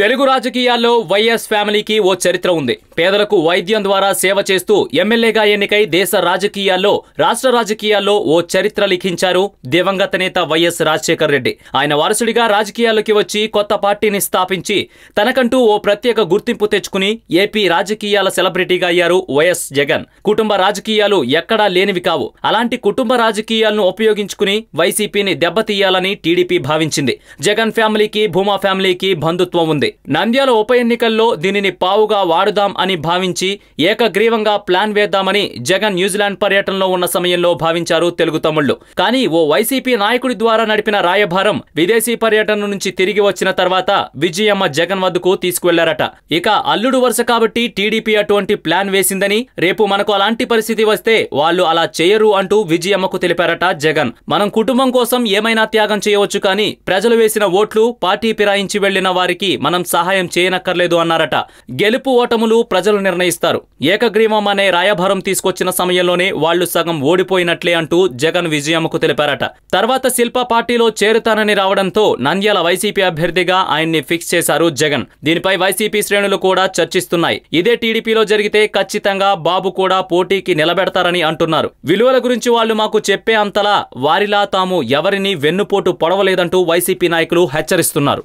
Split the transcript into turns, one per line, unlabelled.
తెలుగు రాజకీయాల్లో వైఎస్ ఫ్యామిలీకి ఓ చరిత్ర ఉంది. పేదలకు వైద్యం ద్వారా సేవ చేస్తూ ఎమ్మెల్యేగా ఎన్నికై దేశ రాజకీయాల్లో రాష్ట్ర రాజకీయాల్లో ఓ చరిత్ర లిఖించారు దివంగత నేత వైఎస్ రాజశేఖర్ రెడ్డి. ఆయన వారసుడిగా రాజకీయాల్లోకి వచ్చి కొత్త పార్టీని స్థాపించి తనకంటూ ఓ ప్రత్యేక గుర్తింపు తెచ్చుకుని ఏపీ రాజకీయాల సెలబ్రిటీగా అయ్యారు వైఎస్ జగన్. కుటుంబ రాజకీయాలు ఎక్కడా లేనివి కావు. అలాంటి కుటుంబ రాజకీయాలను ఉపయోగించుకుని వైసీపీని దెబ్బతీయాలని టీడీపీ భావించింది. జగన్ ఫ్యామిలీకి భూమా ఫ్యామిలీకి బంధుత్వం ఉంది. నంద్యాల ఉప ఎన్నికల్లో దీనిని పావుగా వాడుదాం అని భావించి ఏకగ్రీవంగా ప్లాన్ వేద్దామని జగన్ న్యూజిలాండ్ పర్యటనలో ఉన్న సమయంలో భావించారు తెలుగు తమ్ముళ్ళు కానీ ఓ వైసీపీ నాయకుడి ద్వారా నడిపిన రాయభారం విదేశీ పర్యటన నుంచి తిరిగి వచ్చిన తర్వాత విజయమ్మ జగన్ వద్దకు తీసుకువెళ్ళారట. ఇక అల్లుడు వరుస కాబట్టి టీడీపీ అటువంటి ప్లాన్ వేసిందని రేపు మనకు అలాంటి పరిస్థితి వస్తే వాళ్ళు అలా చేయరు అంటూ విజయమ్మకు తెలిపారట జగన్. మనం కుటుంబం కోసం ఏమైనా త్యాగం చేయవచ్చు కానీ ప్రజలు వేసిన ఓట్లు పార్టీ ఫిరాయించి వెళ్ళిన వారికి మనం సహాయం చేయనక్కర్లేదు అన్నారట. గెలుపు ఓటములు ప్రజలు నిర్ణయిస్తారు. ఏకగ్రీవం అనే రాయభారం తీసుకొచ్చిన సమయంలోనే వాళ్ళు సగం ఓడిపోయినట్లే అంటూ జగన్ విజయమ్మకు తెలిపారట. తర్వాత శిల్ప పార్టీలో చేరుతానని రావడంతో నంద్యాల వైసీపీ అభ్యర్థిగా ఆయన్ని ఫిక్స్ చేశారు జగన్. దీనిపై వైసీపీ శ్రేణులు కూడా చర్చిస్తున్నాయి. ఇదే టీడీపీలో జరిగితే ఖచ్చితంగా బాబు కూడా పోటీకి నిలబెడతారని అంటున్నారు. విలువల గురించి వాళ్ళు మాకు చెప్పే అంతలా వారిలా తాము ఎవరిని వెన్నుపోటు పొడవలేదంటూ వైసీపీ నాయకులు హెచ్చరిస్తున్నారు.